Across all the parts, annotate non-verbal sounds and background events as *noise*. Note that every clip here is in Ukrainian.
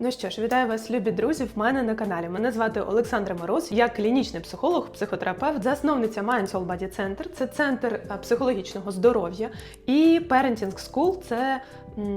Ну що ж, вітаю вас, любі друзі, в мене на каналі. Мене звати Олександра Мороз. Я клінічний психолог, психотерапевт, засновниця Mind Soul Body Center. Це центр е, психологічного здоров'я. І Parenting School – це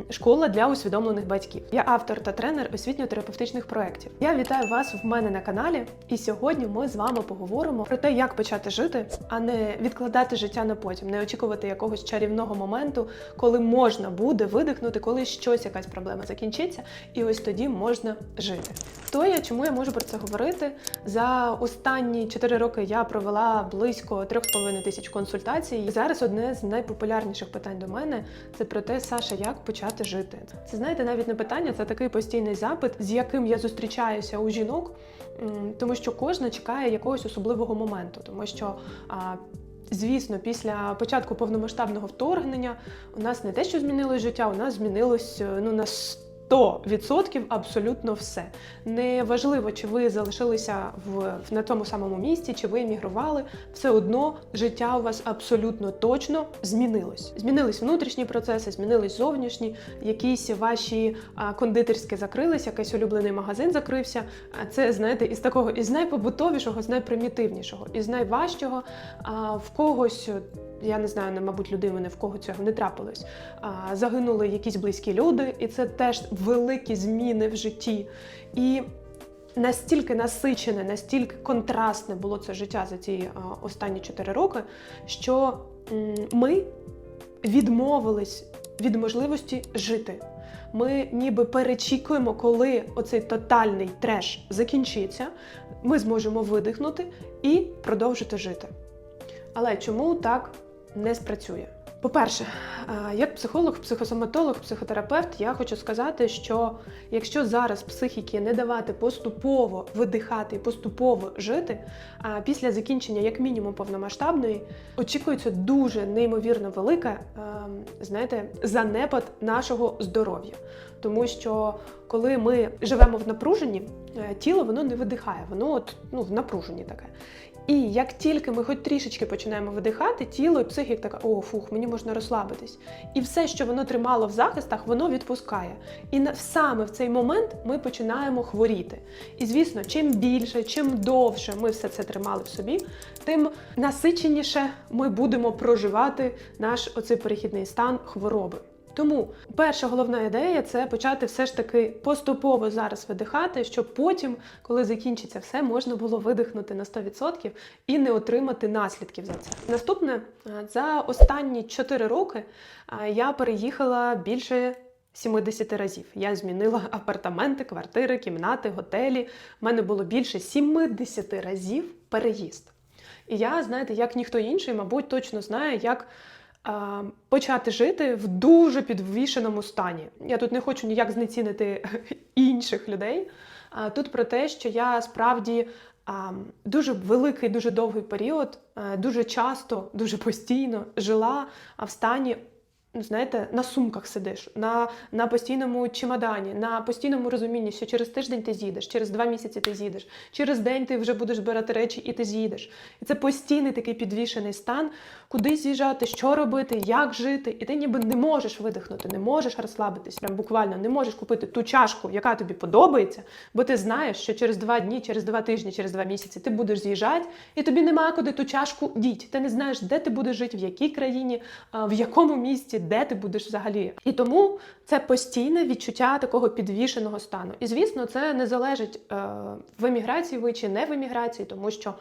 школа для усвідомлених батьків. Я автор та тренер освітньо-терапевтичних проєктів. Я вітаю вас в мене на каналі. І сьогодні ми з вами поговоримо про те, як почати жити, а не відкладати життя на потім, не очікувати якогось чарівного моменту, коли можна буде видихнути, коли щось, якась проблема закінчиться, і ось тоді можна жити. Хто я, чому я можу про це говорити? За останні 4 роки я провела близько 3,5 тисяч консультацій. Зараз одне з найпопулярніших питань до мене це про те, Саша, як почати жити. Це знаєте, навіть не питання, це такий постійний запит, з яким я зустрічаюся у жінок, тому що кожна чекає якогось особливого моменту, тому що. Звісно, після початку повномасштабного вторгнення у нас не те, що змінилось життя, у нас змінилось е, ну на 100% абсолютно все. Неважливо, чи ви залишилися в, на тому самому місці, чи ви емігрували, все одно життя у вас абсолютно точно змінилось. Змінились внутрішні процеси, змінились зовнішні, якісь ваші кондитерські закрились, якийсь улюблений магазин закрився. А це знаєте, із такого із найпобутовішого, з найпримітивнішого, із найважчого. В когось я не знаю, не, мабуть, людини в кого цього не трапилось. Загинули якісь близькі люди, і це теж великі зміни в житті. І настільки насичене, настільки контрастне було це життя за ці останні 4 роки, що ми відмовились від можливості жити. Ми ніби перечікуємо, коли оцей тотальний треш закінчиться, ми зможемо видихнути і продовжити жити. Але чому так не спрацює? По-перше, як психолог, психосоматолог, психотерапевт, я хочу сказати, що якщо зараз психіки не давати поступово видихати і поступово жити, а після закінчення, як мінімум, повномасштабної, очікується дуже неймовірно велика, е, знаєте, занепад нашого здоров'я. Тому що коли ми живемо в напруженні, е, тіло воно не видихає, воно от, ну, в напруженні таке. І як тільки ми хоч трішечки починаємо видихати, тіло і психік така, о, фух, мені можна розслабитись. І все, що воно тримало в захистах, воно відпускає. І саме в цей момент ми починаємо хворіти. І звісно, чим більше, чим довше ми все це тримали в собі, тим насиченіше ми будемо проживати наш оцей перехідний стан хвороби. Тому перша головна ідея це почати все ж таки поступово зараз видихати, щоб потім, коли закінчиться все, можна було видихнути на 100% і не отримати наслідків за це. Наступне за останні 4 роки я переїхала більше. 70 разів я змінила апартаменти, квартири, кімнати, готелі. У мене було більше 70 разів переїзд. І я, знаєте, як ніхто інший, мабуть, точно знає, як почати жити в дуже підвішеному стані. Я тут не хочу ніяк знецінити *laughs* інших людей. Тут про те, що я справді дуже великий, дуже довгий період, дуже часто, дуже постійно жила в стані. Ну, Знаєте, на сумках сидиш, на, на постійному чемодані, на постійному розумінні, що через тиждень ти з'їдеш, через два місяці ти з'їдеш, через день ти вже будеш збирати речі і ти з'їдеш. І це постійний такий підвішений стан, куди з'їжджати, що робити, як жити. І ти ніби не можеш видихнути, не можеш розслабитись, прям буквально не можеш купити ту чашку, яка тобі подобається, бо ти знаєш, що через два дні, через два тижні, через два місяці ти будеш з'їжджати, і тобі нема куди ту чашку діть. Ти не знаєш, де ти будеш жити, в якій країні, в якому місті, де ти будеш взагалі. І тому це постійне відчуття такого підвішеного стану. І звісно, це не залежить е, в еміграції ви чи не в еміграції, тому що.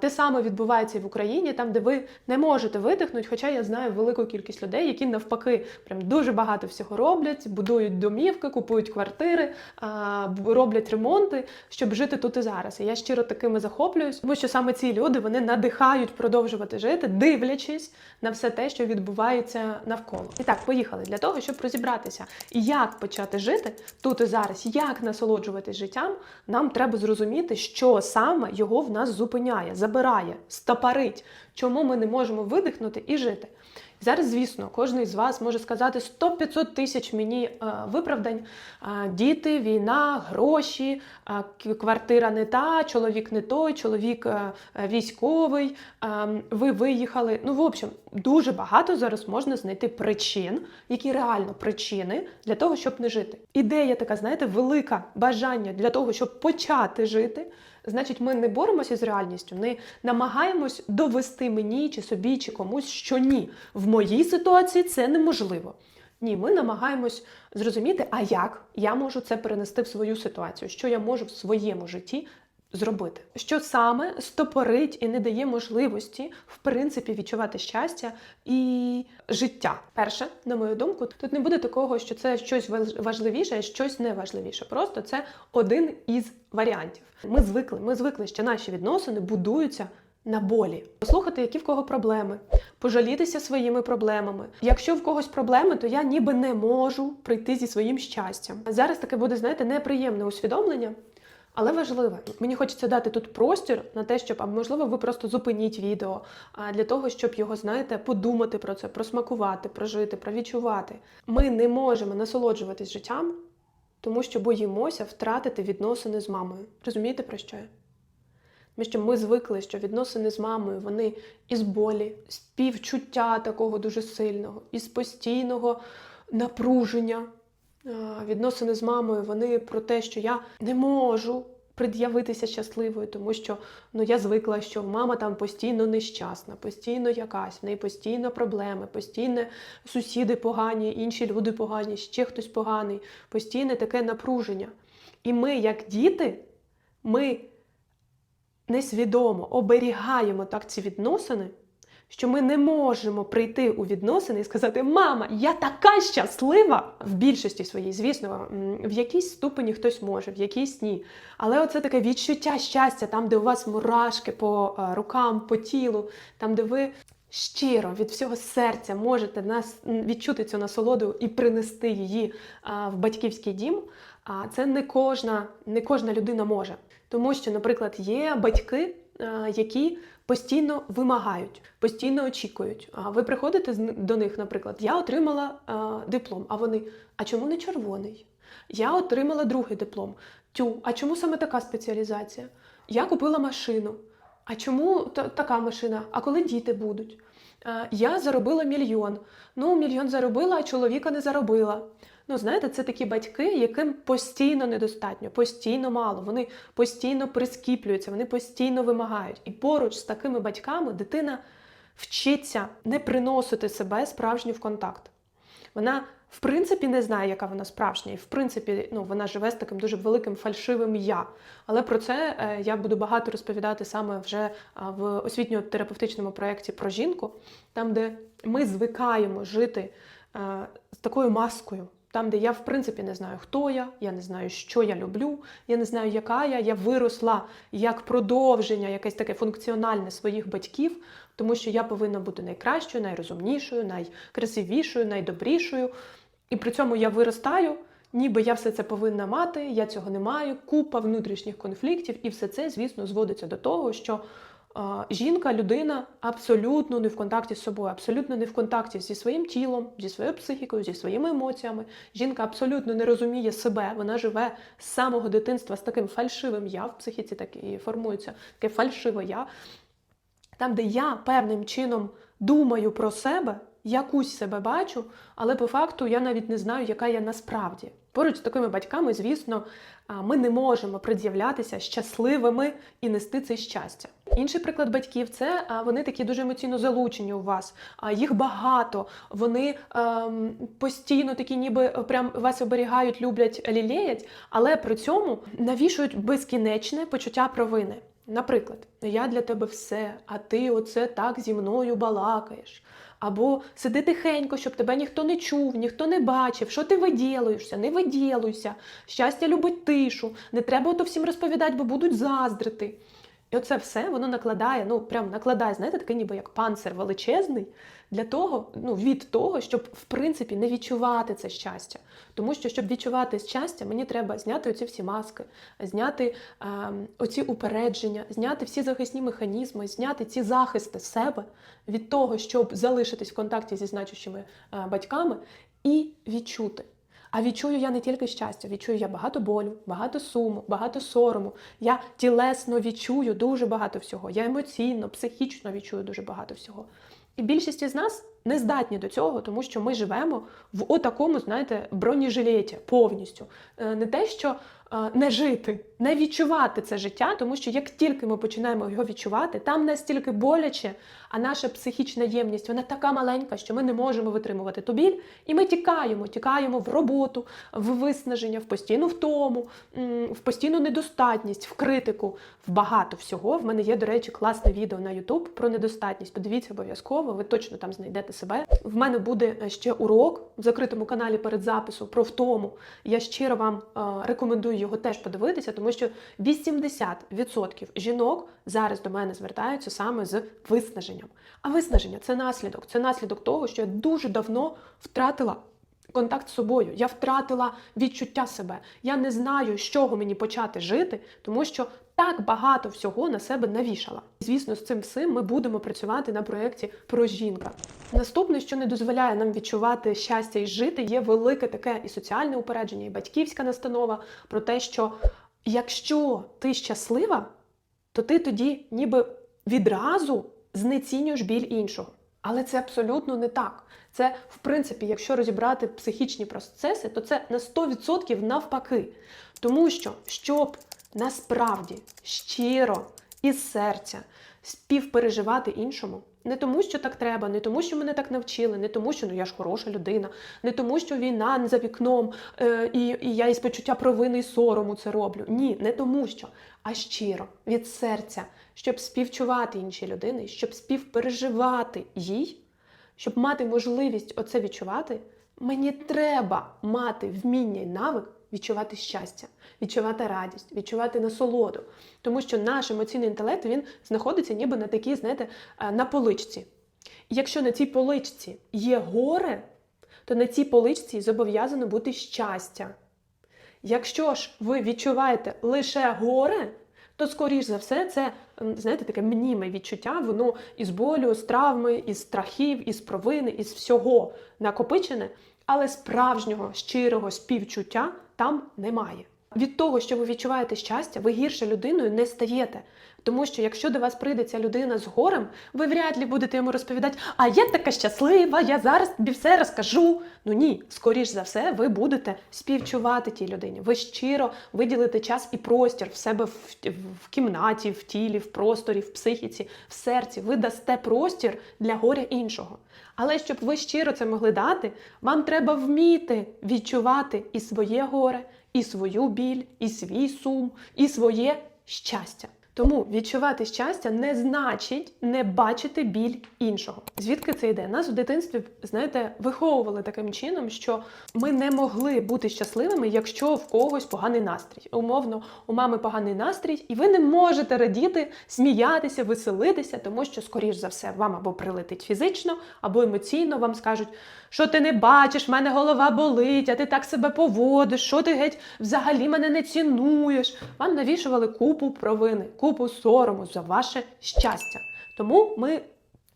Те саме відбувається і в Україні, там, де ви не можете видихнути. Хоча я знаю велику кількість людей, які навпаки прям дуже багато всього роблять, будують домівки, купують квартири, роблять ремонти, щоб жити тут і зараз. І я щиро такими захоплююсь, тому що саме ці люди вони надихають продовжувати жити, дивлячись на все те, що відбувається навколо. І так, поїхали для того, щоб розібратися, як почати жити тут і зараз, як насолоджуватись життям. Нам треба зрозуміти, що саме його в нас зупиняє, забирає, стопарить, чому ми не можемо видихнути і жити. Зараз, звісно, кожен з вас може сказати 100-500 тисяч мені е, виправдань. Е, діти, війна, гроші, е, квартира не та, чоловік не той, чоловік військовий, ви виїхали. Ну, в общем, дуже багато зараз можна знайти причин, які реально причини для того, щоб не жити. Ідея така, знаєте, велика бажання для того, щоб почати жити. Значить, ми не боремося з реальністю, не намагаємось довести мені чи собі, чи комусь, що ні, в моїй ситуації це неможливо. Ні, ми намагаємось зрозуміти, а як я можу це перенести в свою ситуацію, що я можу в своєму житті зробити, що саме стопорить і не дає можливості, в принципі, відчувати щастя і життя. Перше, на мою думку, тут не буде такого, що це щось важ- важливіше, щось неважливіше. Просто це один із варіантів. Ми звикли, ми звикли, що наші відносини будуються. На болі послухати, які в кого проблеми, пожалітися своїми проблемами. Якщо в когось проблеми, то я ніби не можу прийти зі своїм щастям. Зараз таке буде, знаєте, неприємне усвідомлення, але важливе. Мені хочеться дати тут простір на те, щоб, а можливо, ви просто зупиніть відео для того, щоб його, знаєте, подумати про це, просмакувати, прожити, провідчувати. Ми не можемо насолоджуватись життям, тому що боїмося втратити відносини з мамою. Розумієте про що я? Тому що ми звикли, що відносини з мамою вони із болі, з співчуття такого дуже сильного, із постійного напруження. Відносини з мамою вони про те, що я не можу пред'явитися щасливою, тому що ну я звикла, що мама там постійно нещасна, постійно якась, в неї постійно проблеми, постійно сусіди погані, інші люди погані, ще хтось поганий, постійне таке напруження. І ми, як діти, ми несвідомо оберігаємо так ці відносини, що ми не можемо прийти у відносини і сказати: Мама, я така щаслива в більшості своїй, звісно, в якійсь ступені хтось може, в якійсь ні. Але оце таке відчуття щастя, там, де у вас мурашки по е, рукам, по тілу, там, де ви. Щиро від всього серця можете нас відчути цю насолоду і принести її в батьківський дім. А це не кожна, не кожна людина може. Тому що, наприклад, є батьки, які постійно вимагають, постійно очікують. А ви приходите до них, наприклад, я отримала а, диплом, а вони, а чому не червоний? Я отримала другий диплом. Тю, а чому саме така спеціалізація? Я купила машину. А чому та- така машина? А коли діти будуть? Я заробила мільйон. Ну, мільйон заробила, а чоловіка не заробила. Ну, знаєте, це такі батьки, яким постійно недостатньо, постійно мало. Вони постійно прискіплюються, вони постійно вимагають. І поруч з такими батьками дитина вчиться не приносити себе справжньо в контакт. Вона, в принципі, не знає, яка вона справжня, і в принципі, ну, вона живе з таким дуже великим фальшивим я. Але про це е, я буду багато розповідати саме вже а, в освітньо-терапевтичному проєкті про жінку, там, де ми звикаємо жити е, з такою маскою. Там, де я в принципі не знаю, хто я, я не знаю, що я люблю, я не знаю, яка я. Я виросла як продовження, якесь таке функціональне своїх батьків, тому що я повинна бути найкращою, найрозумнішою, найкрасивішою, найдобрішою. І при цьому я виростаю, ніби я все це повинна мати, я цього не маю, купа внутрішніх конфліктів, і все це, звісно, зводиться до того, що жінка, людина абсолютно не в контакті з собою, абсолютно не в контакті зі своїм тілом, зі своєю психікою, зі своїми емоціями. Жінка абсолютно не розуміє себе. Вона живе з самого дитинства з таким фальшивим я в психіці так і формується таке фальшиве я. Там, де я певним чином думаю про себе, якусь себе бачу, але по факту я навіть не знаю, яка я насправді. Поруч з такими батьками, звісно, ми не можемо пред'являтися щасливими і нести це щастя. Інший приклад батьків це вони такі дуже емоційно залучені у вас. А їх багато. Вони ем, постійно такі, ніби е, прям вас оберігають, люблять, лілеять, але при цьому навішують безкінечне почуття провини. Наприклад, я для тебе все, а ти оце так зі мною балакаєш. Або сиди тихенько, щоб тебе ніхто не чув, ніхто не бачив, що ти виділуєшся, не виділуйся. Щастя любить тишу, не треба ото всім розповідати, бо будуть заздрити. І оце все воно накладає, ну прям накладає, знаєте, такий ніби як панцир величезний для того, ну від того, щоб в принципі не відчувати це щастя. Тому що, щоб відчувати щастя, мені треба зняти оці всі маски, зняти е, оці упередження, зняти всі захисні механізми, зняти ці захисти себе від того, щоб залишитись в контакті зі значущими е, батьками, і відчути. А відчую я не тільки щастя, відчую я багато болю, багато суму, багато сорому. Я тілесно відчую дуже багато всього. Я емоційно, психічно відчую дуже багато всього. І більшість із нас не здатні до цього, тому що ми живемо в отакому, знаєте, бронежилеті повністю. Е, Не те, що е, не жити, не відчувати це життя, тому що як тільки ми починаємо його відчувати, там настільки боляче, а наша психічна ємність вона така маленька, що ми не можемо витримувати ту біль, і ми тікаємо, тікаємо в роботу, в виснаження, в постійну втому, в постійну недостатність, в критику, в багато всього. В мене є, до речі, класне відео на YouTube про недостатність. Подивіться обов'язково, ви точно там знайдете себе. В мене буде е, ще урок в закритому каналі перед запису про втому. Я щиро вам е, рекомендую його теж подивитися, тому що 80% жінок зараз до мене звертаються саме з виснаженням. А виснаження це наслідок. Це наслідок того, що я дуже давно втратила. Контакт з собою, я втратила відчуття себе. Я не знаю, з чого мені почати жити, тому що так багато всього на себе навішала. Звісно, з цим всім ми будемо працювати на проєкті про жінка. Наступне, що не дозволяє нам відчувати щастя і жити, є велике таке і соціальне упередження, і батьківська настанова про те, що якщо ти щаслива, то ти тоді ніби відразу знецінюєш біль іншого. Але це абсолютно не так. Це, в принципі, якщо розібрати психічні процеси, то це на 100% навпаки. Тому що, щоб насправді щиро із серця співпереживати іншому, не тому, що так треба, не тому, що мене так навчили, не тому, що ну я ж хороша людина, не тому, що війна за вікном, е, і, і я із почуття провини і сорому це роблю. Ні, не тому що, а щиро від серця, щоб співчувати іншій людині, щоб співпереживати їй, щоб мати можливість оце відчувати, мені треба мати вміння і навик відчувати щастя, відчувати радість, відчувати насолоду. Тому що наш емоційний інтелект він знаходиться ніби на такій, знаєте, е, на поличці. І якщо на цій поличці є горе, то на цій поличці зобов'язано бути щастя. Якщо ж ви відчуваєте лише горе, то, скоріш за все, це, знаєте, таке мніме відчуття, воно із болю, з травми, із страхів, із провини, із всього накопичене, але справжнього щирого співчуття там немає. Від того, що ви відчуваєте щастя, ви гірше людиною не стаєте. Тому що якщо до вас прийде ця людина з горем, ви вряд ли будете йому розповідати, а я така щаслива, я зараз тобі все розкажу. Ну ні, скоріш за все, ви будете співчувати тій людині. Ви щиро виділите час і простір в себе в, в кімнаті, в тілі, в просторі, в психіці, в серці. Ви дасте простір для горя іншого. Але щоб ви щиро це могли дати, вам треба вміти відчувати і своє горе, і свою біль, і свій сум, і своє щастя. Тому відчувати щастя не значить не бачити біль іншого. Звідки це йде? Нас в дитинстві, знаєте, виховували таким чином, що ми не могли бути щасливими, якщо в когось поганий настрій. Умовно, у мами поганий настрій, і ви не можете радіти, сміятися, веселитися, тому що, скоріш за все, вам або прилетить фізично, або емоційно вам скажуть, що ти не бачиш, в мене голова болить, а ти так себе поводиш, що ти геть взагалі мене не цінуєш. Вам навішували купу провини, купу сорому за ваше щастя. Тому ми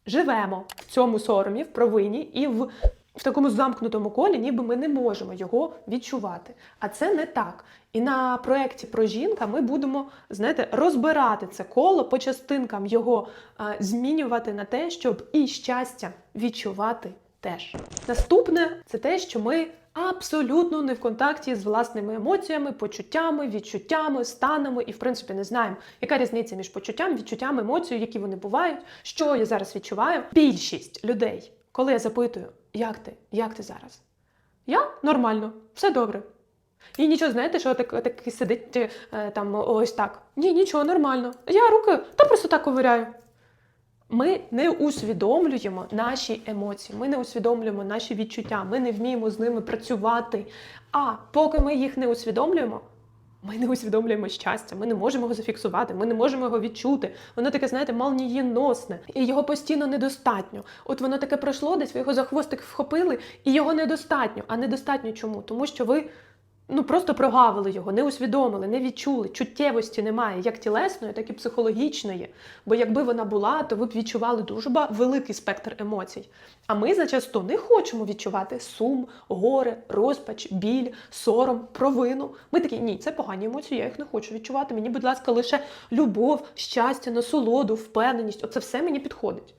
живемо в цьому соромі, в провині і в. В такому замкнутому колі, ніби ми не можемо його відчувати. А це не так. І на проєкті про жінка ми будемо, знаєте, розбирати це коло по частинкам його а, змінювати на те, щоб і щастя відчувати теж. Наступне це те, що ми абсолютно не в контакті з власними емоціями, почуттями, відчуттями, станами, і в принципі не знаємо, яка різниця між почуттям, відчуттям, емоцією, які вони бувають, що я зараз відчуваю. Більшість людей, коли я запитую, як ти, як ти зараз? Я нормально, все добре. І нічого, знаєте, що так, так сидить е, там ось так. Ні, нічого, нормально. Я руки та просто так ковиряю. Ми не усвідомлюємо наші емоції, ми не усвідомлюємо наші відчуття, ми не вміємо з ними працювати. А поки ми їх не усвідомлюємо, Ми не усвідомлюємо щастя, ми не можемо його зафіксувати, ми не можемо його відчути. Воно таке, знаєте, молнієносне, і його постійно недостатньо. От воно таке пройшло, десь ви його за хвостик вхопили, і його недостатньо. А недостатньо чому? Тому що ви ну просто прогавили його, не усвідомили, не відчули. Чуттєвості немає, як тілесної, так і психологічної. Бо якби вона була, то ви б відчували дуже великий спектр емоцій. А ми зачасту не хочемо відчувати сум, горе, розпач, біль, сором, провину. Ми такі, ні, це погані емоції, я їх не хочу відчувати. Мені, будь ласка, лише любов, щастя, насолоду, впевненість. Оце все мені підходить.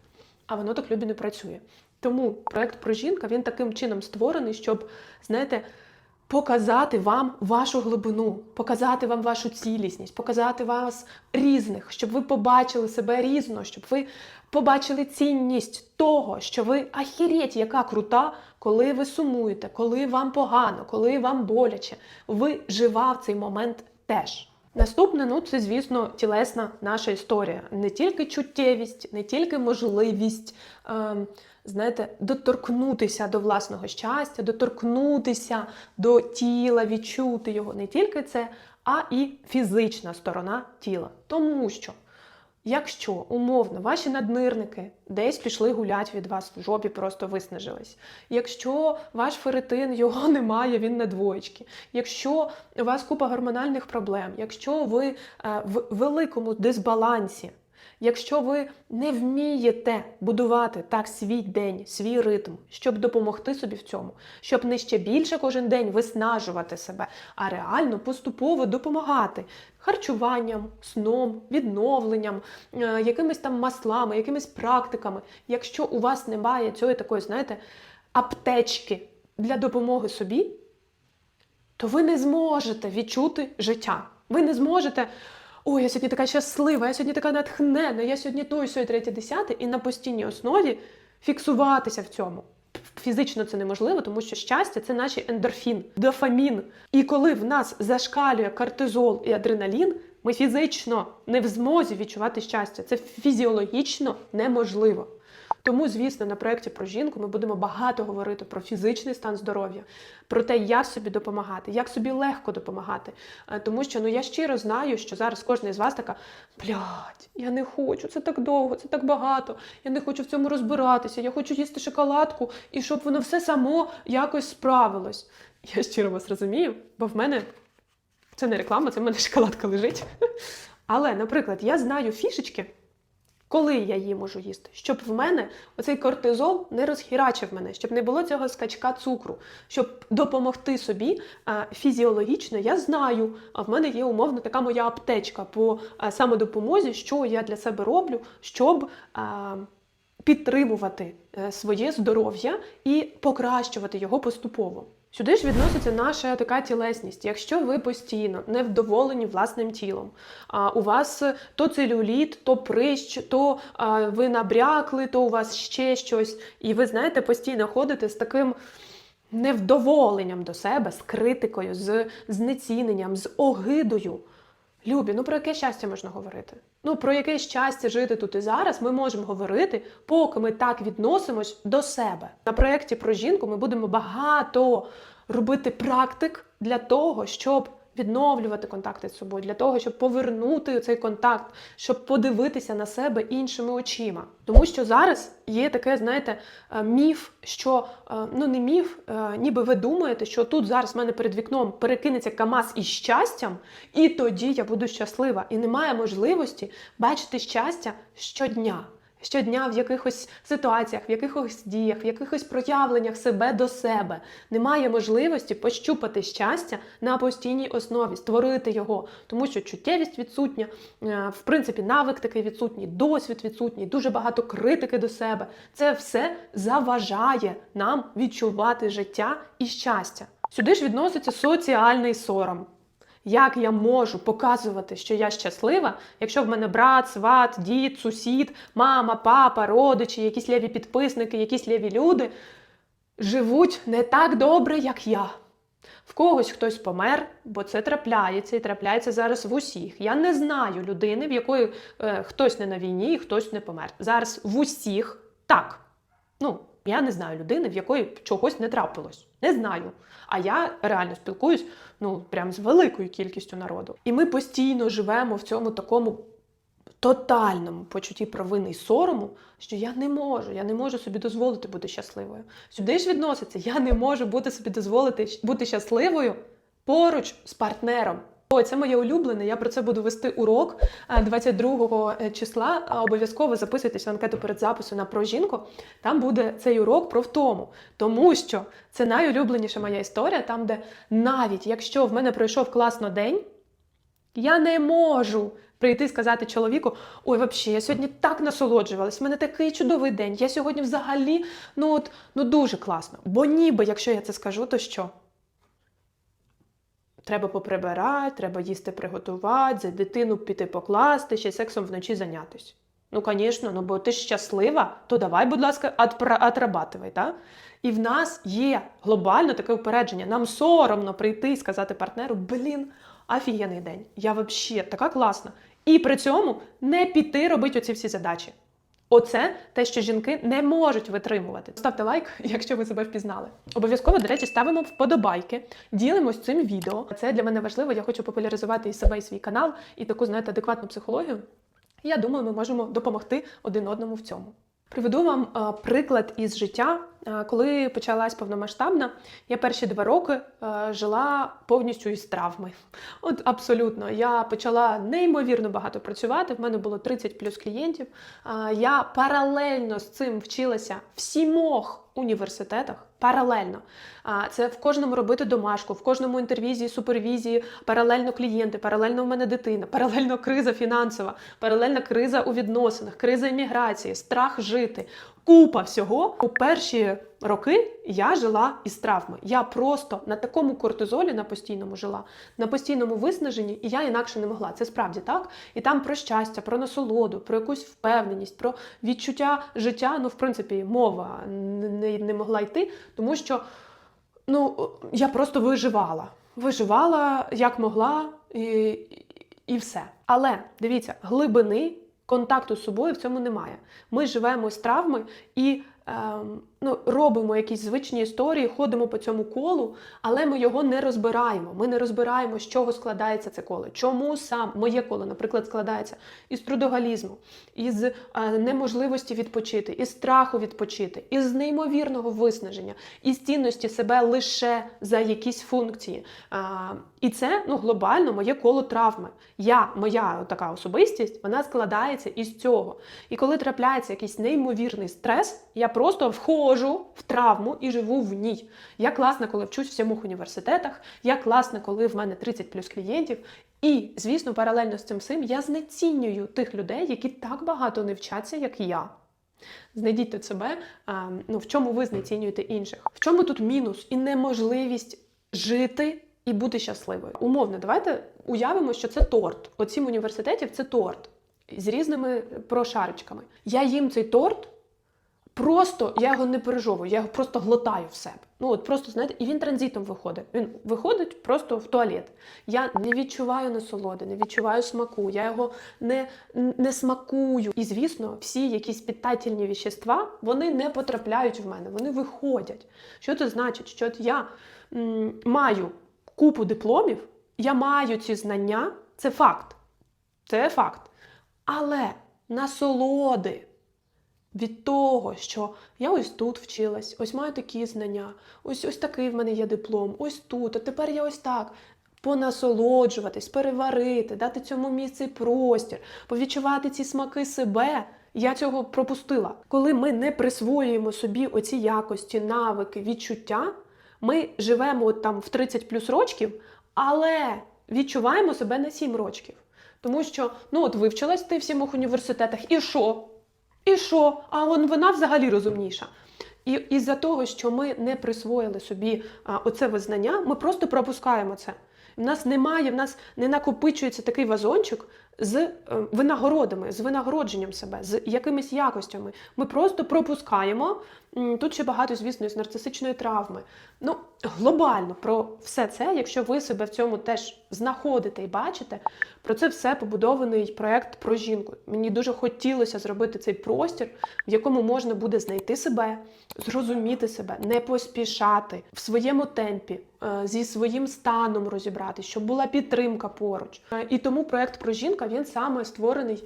А воно так любі не працює. Тому проект про жінка він таким чином створений, щоб, знаєте, показати вам вашу глибину, показати вам вашу цілісність, показати вас різних, щоб ви побачили себе різно, щоб ви побачили цінність того, що ви ахіреть, яка крута, коли ви сумуєте, коли вам погано, коли вам боляче. Ви жива в цей момент теж. Наступне, ну це, звісно, тілесна наша історія. Не тільки чуттєвість, не тільки можливість, е, знаєте, доторкнутися до власного щастя, доторкнутися до тіла, відчути його. Не тільки це, а і фізична сторона тіла. Тому що. Якщо умовно ваші наднирники десь пішли гулять від вас в жопі, просто виснажились. Якщо ваш феретин його *laughs* немає, він на двоєчки. Якщо у вас купа гормональних проблем, якщо ви е, в великому дисбалансі, якщо ви не вмієте будувати так свій день, свій ритм, щоб допомогти собі в цьому, щоб не ще більше кожен день виснажувати себе, а реально поступово допомагати харчуванням, сном, відновленням, е, якимись там маслами, якимись практиками. Якщо у вас немає цієї такої, знаєте, аптечки для допомоги собі, то ви не зможете відчути життя. Ви не зможете. Ой, я сьогодні така щаслива, я сьогодні така натхнена, я сьогодні той, сьогодні третє, десяте, і на постійній основі фіксуватися в цьому. Фізично це неможливо, тому що щастя це наші ендорфін, дофамін. І коли в нас зашкалює кортизол і адреналін, ми фізично не в змозі відчувати щастя. Це фізіологічно неможливо. Тому, звісно, на проєкті про жінку ми будемо багато говорити про фізичний стан здоров'я, про те, як собі допомагати, як собі легко допомагати. Е, Тому що ну я щиро знаю, що зараз кожна із вас така: блядь, я не хочу, це так довго, це так багато. Я не хочу в цьому розбиратися. Я хочу їсти шоколадку і щоб воно все само якось справилось. Я щиро вас розумію, бо в мене це не реклама, це в мене *laughs* шоколадка лежить. Але, наприклад, я знаю фішечки. Коли я її можу їсти, щоб в мене оцей кортизол не розхірачив мене, щоб не було цього скачка цукру, щоб допомогти собі фізіологічно, я знаю, а в мене є умовно така моя аптечка по самодопомозі, що я для себе роблю, щоб підтримувати е, своє здоров'я і покращувати його поступово. Сюди ж відноситься наша така тілесність. Якщо ви постійно невдоволені власним тілом, а у вас то целюліт, то прищ, то а, ви набрякли, то у вас ще щось, і ви знаєте, постійно ходите з таким невдоволенням до себе, з критикою, з знеціненням, з огидою. Любі, ну про яке щастя можна говорити? Ну про яке щастя жити тут і зараз ми можемо говорити, поки ми так відносимось до себе. На проєкті про жінку ми будемо багато робити практик для того, щоб відновлювати контакти з собою, для того, щоб повернути цей контакт, щоб подивитися на себе іншими очима. Тому що зараз є таке, знаєте, е, міф, що е, ну не міф, е, ніби ви думаєте, що тут зараз в мене перед вікном перекинеться КАМАЗ із щастям, і тоді я буду щаслива. І немає можливості бачити щастя щодня. Щодня в якихось ситуаціях, в якихось діях, в якихось проявленнях себе до себе немає можливості пощупати щастя на постійній основі, створити його, тому що чуттєвість відсутня, е, в принципі, навик такий відсутній, досвід відсутній, дуже багато критики до себе. Це все заважає нам відчувати життя і щастя. Сюди ж відноситься соціальний сором. Як я можу показувати, що я щаслива, якщо в мене брат, сват, дід, сусід, мама, папа, родичі, якісь ліві підписники, якісь ліві люди живуть не так добре, як я. В когось хтось помер, бо це трапляється і трапляється зараз в усіх. Я не знаю людини, в якої е, хтось не на війні і хтось не помер. Зараз в усіх так. Ну, я не знаю людини, в якої чогось не трапилось. Не знаю. А я реально спілкуюсь ну прям з великою кількістю народу. І ми постійно живемо в цьому такому тотальному почутті провини і сорому, що я не можу, я не можу собі дозволити бути щасливою. Сюди ж відноситься, я не можу бути собі дозволити бути щасливою поруч з партнером. Ой, це моє улюблене. Я про це буду вести урок е, 22 числа. Обов'язково записуйтесь в анкету перед записом на про жінку. Там буде цей урок про втому. Тому що це найулюбленіша моя історія, там, де навіть якщо в мене пройшов класно день, я не можу прийти і сказати чоловіку: ой, взагалі, я сьогодні так насолоджувалась, в мене такий чудовий день. Я сьогодні взагалі ну от ну дуже класно. Бо ніби, якщо я це скажу, то що? Треба поприбирати, треба їсти приготувати, за дитину піти покласти, ще сексом вночі зайнятися. Ну, звісно, ну бо ти щаслива, то давай, будь ласка, отрабатывай, так? І в нас є глобально таке упередження. Нам соромно прийти і сказати партнеру: блін, офігенний день, я взагалі така класна. І при цьому не піти робити оці всі задачі. Оце те, що жінки не можуть витримувати. Ставте лайк, *laughs* якщо ви себе впізнали. Обов'язково, до речі, ставимо вподобайки, ділимось цим відео. Це для мене важливо. Я хочу популяризувати і себе, і свій канал, і таку, знаєте, адекватну психологію. Я думаю, ми можемо допомогти один одному в цьому. Приведу вам е, приклад із життя. Е, коли почалась повномасштабна, я перші два роки е, жила повністю із травми. От абсолютно, я почала неймовірно багато працювати. В мене було 30 плюс клієнтів. Е, я паралельно з цим вчилася в сімох університетах. Паралельно. Це в кожному робити домашку, в кожному інтервізії, супервізії, паралельно клієнти, паралельно в мене дитина, *laughs* паралельно криза фінансова, паралельна криза у відносинах, криза імміграції, страх жити. Купа всього. У перші роки я жила із травми. Я просто на такому кортизолі на постійному жила, на постійному виснаженні, і я інакше не могла. Це справді так. І там про щастя, про насолоду, про якусь впевненість, про відчуття життя. Ну, в принципі, мова не, не могла йти, тому що ну, я просто виживала. Виживала як могла, і, і все. Але дивіться, глибини контакту з собою в цьому немає. Ми живемо з травми і ем, ну, робимо якісь звичні історії, ходимо по цьому колу, але ми його не розбираємо. Ми не розбираємо, з чого складається це коло. Чому сам моє коло, наприклад, складається із трудоголізму, із е, неможливості відпочити, із страху відпочити, із неймовірного виснаження, із цінності себе лише за якісь функції. А, і це ну, глобально моє коло травми. Я, моя така особистість, вона складається із цього. І коли трапляється якийсь неймовірний стрес, я просто входжу в травму і живу в ній. Я класна, коли вчусь в сімох університетах, я класна, коли в мене 30 плюс клієнтів. І, звісно, паралельно з цим всім я знецінюю тих людей, які так багато не вчаться, як я. Знайдіть тут себе, ну, в чому ви знецінюєте інших. В чому тут мінус і неможливість жити і бути щасливою. Умовно, давайте уявимо, що це торт. От сім університетів це торт з різними прошарочками. Я їм цей торт. Просто я його не пережовую, я його просто глотаю в себе. Ну от просто знаєте, і він транзитом виходить. Він виходить просто в туалет. Я не відчуваю насолоди, не відчуваю смаку, я його не, не смакую. І звісно, всі якісь питательні віщества вони не потрапляють в мене, вони виходять. Що це значить? Що от я м, маю купу дипломів, я маю ці знання, це факт. Це факт. Але насолоди від того, що я ось тут вчилась, ось маю такі знання, ось ось такий в мене є диплом, ось тут, а тепер я ось так. Понасолоджуватись, переварити, дати цьому місці простір, повідчувати ці смаки себе. Я цього пропустила. Коли ми не присвоюємо собі оці якості, навики, відчуття, ми живемо от там в 30 плюс рочків, але відчуваємо себе на 7 рочків. Тому що, ну от вивчилась ти в сімох університетах, і що? І що? А он вона взагалі розумніша. І із-за того, що ми не присвоїли собі а, оце визнання, ми просто пропускаємо це. В нас немає, в нас не накопичується такий вазончик з е, винагородами, з винагородженням себе, з якимись якостями. Ми просто пропускаємо. Тут ще багато, звісно, з нарцисичної травми. Ну, глобально про все це, якщо ви себе в цьому теж знаходите і бачите, про це все побудований проект про жінку. Мені дуже хотілося зробити цей простір, в якому можна буде знайти себе, зрозуміти себе, не поспішати в своєму темпі, е, зі своїм станом розібратись, щоб була підтримка поруч. Е, І тому проект про жінка він саме створений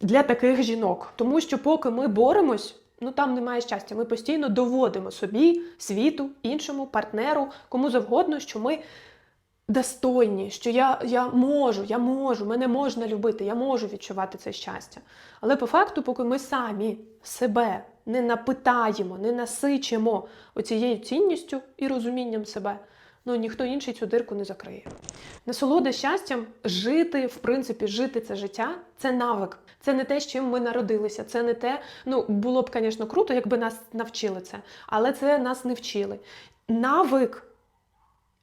для таких жінок. Тому що поки ми боремось, ну там немає щастя. Ми постійно доводимо собі, світу, іншому, партнеру, кому завгодно, що ми достойні, що я, я можу, я можу, мене можна любити, я можу відчувати це щастя. Але по факту, поки ми самі себе не напитаємо, не насичимо оцією цінністю і розумінням себе, ну ніхто інший цю дирку не закриє. Насолода щастям жити, в принципі, жити це життя це навик. Це не те, з чим ми народилися. Це не те, ну було б, звісно, круто, якби нас навчили це, але це нас не вчили. Навик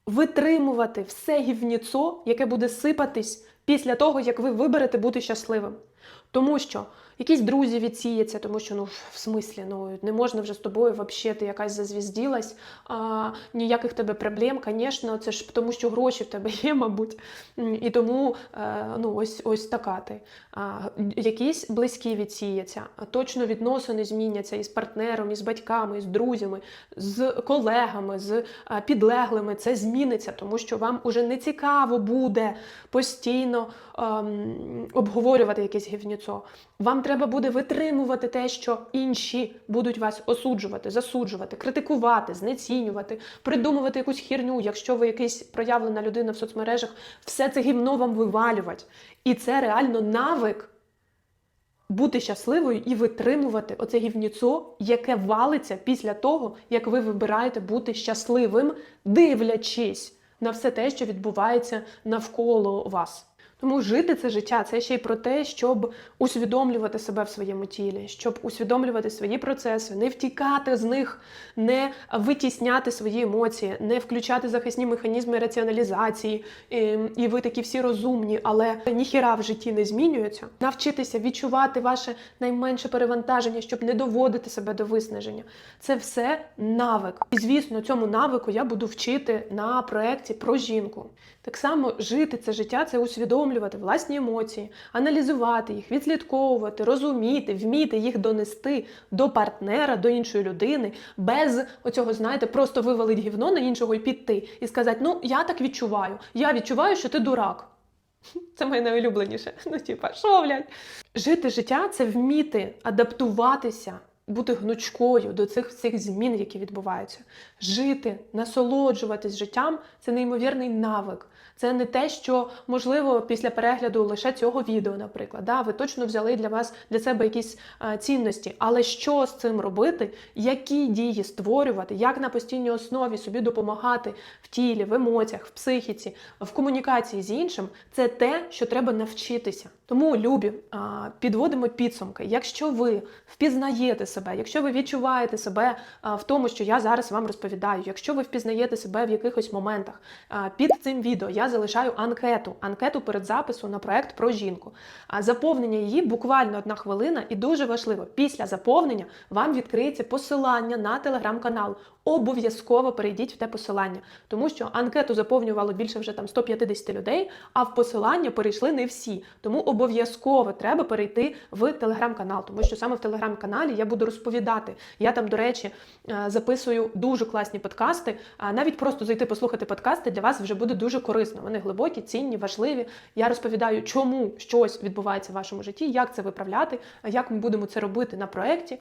витримувати все гівніцо, яке буде сипатись після того, як ви виберете бути щасливим. Тому що якісь друзі відсіяться, тому що ну в смислі, ну не можна вже з тобою взагалі, ти якась зазвізділась, а, ніяких тебе проблем, звісно, це ж тому, що гроші в тебе *laughs* є, мабуть. І тому е, ну, ось ось така ти. Якісь близькі відсіяться, точно відносини зміняться із партнером, із батьками, із друзями, з колегами, з підлеглими. Це зміниться, тому що вам уже не цікаво буде постійно ем, обговорювати якесь гівніцо. Вам треба буде витримувати те, що інші будуть вас осуджувати, засуджувати, критикувати, знецінювати, придумувати якусь хірню, якщо ви якийсь проявлена людина в соцмережах, все це гівно вам вивалювати. І це реально навик бути щасливою і витримувати оце гівніцо, яке валиться після того, як ви вибираєте бути щасливим, дивлячись на все те, що відбувається навколо вас. Тому жити це життя це ще й про те, щоб усвідомлювати себе в своєму тілі, щоб усвідомлювати свої процеси, не втікати з них, не витісняти свої емоції, не включати захисні механізми раціоналізації. І, і ви такі всі розумні, але ніхіра в житті не змінюється. Навчитися відчувати ваше найменше перевантаження, щоб не доводити себе до виснаження. Це все навик. І звісно, цьому навику я буду вчити на проєкті про жінку. Так само жити це життя це усвідомлювати власні емоції, аналізувати їх, відслідковувати, розуміти, вміти їх донести до партнера, до іншої людини, без оцього, знаєте, просто вивалить гівно на іншого і піти, і сказати: ну я так відчуваю, я відчуваю, що ти дурак. *laughs* Це моє найулюбленіше. *laughs* Ну, типа, що, блядь? Жити життя це вміти адаптуватися, бути гнучкою до цих всіх змін, які відбуваються. Жити, насолоджуватись життям це неймовірний навик. Це не те, що можливо після перегляду лише цього відео, наприклад. Да, ви точно взяли для вас для себе якісь а, цінності, але що з цим робити, які дії створювати, як на постійній основі собі допомагати в тілі, в емоціях, в психіці, в комунікації з іншим, це те, що треба навчитися. Тому, любі, підводимо підсумки. Якщо ви впізнаєте себе, якщо ви відчуваєте себе в тому, що я зараз вам розповідаю, якщо ви впізнаєте себе в якихось моментах, під цим відео я залишаю анкету, анкету перед запису на проект про жінку. А заповнення її буквально одна хвилина, і дуже важливо, після заповнення вам відкриється посилання на телеграм-канал. Обов'язково перейдіть в те посилання, тому що анкету заповнювало більше вже там 150 людей, а в посилання перейшли не всі. Тому обов'язково треба перейти в телеграм-канал, тому що саме в телеграм-каналі я буду розповідати. Я там, до речі, е, записую дуже класні подкасти. А навіть просто зайти послухати подкасти для вас вже буде дуже корисно. Вони глибокі, цінні, важливі. Я розповідаю, чому щось відбувається в вашому житті, як це виправляти, як ми будемо це робити на проєкті.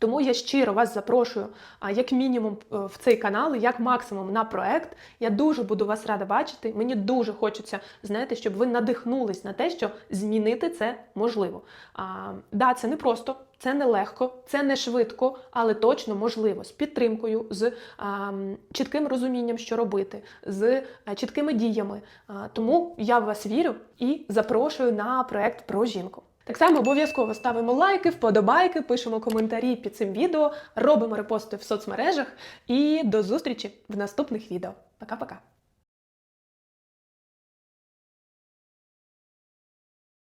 Тому я щиро вас запрошую, як мінімум, е, в цей канал, як максимум на проект. Я дуже буду вас рада бачити. Мені дуже хочеться, знаєте, щоб ви надихнулись на те, що змінити це можливо. А, да, це не просто, це не легко, це не швидко, але точно можливо з підтримкою, з а, чітким розумінням, що робити, з а, чіткими діями. А, тому я в вас вірю і запрошую на проект про жінку. Так само обов'язково ставимо лайки, вподобайки, пишемо коментарі під цим відео, робимо репости в соцмережах і до зустрічі в наступних відео. Пока-пока!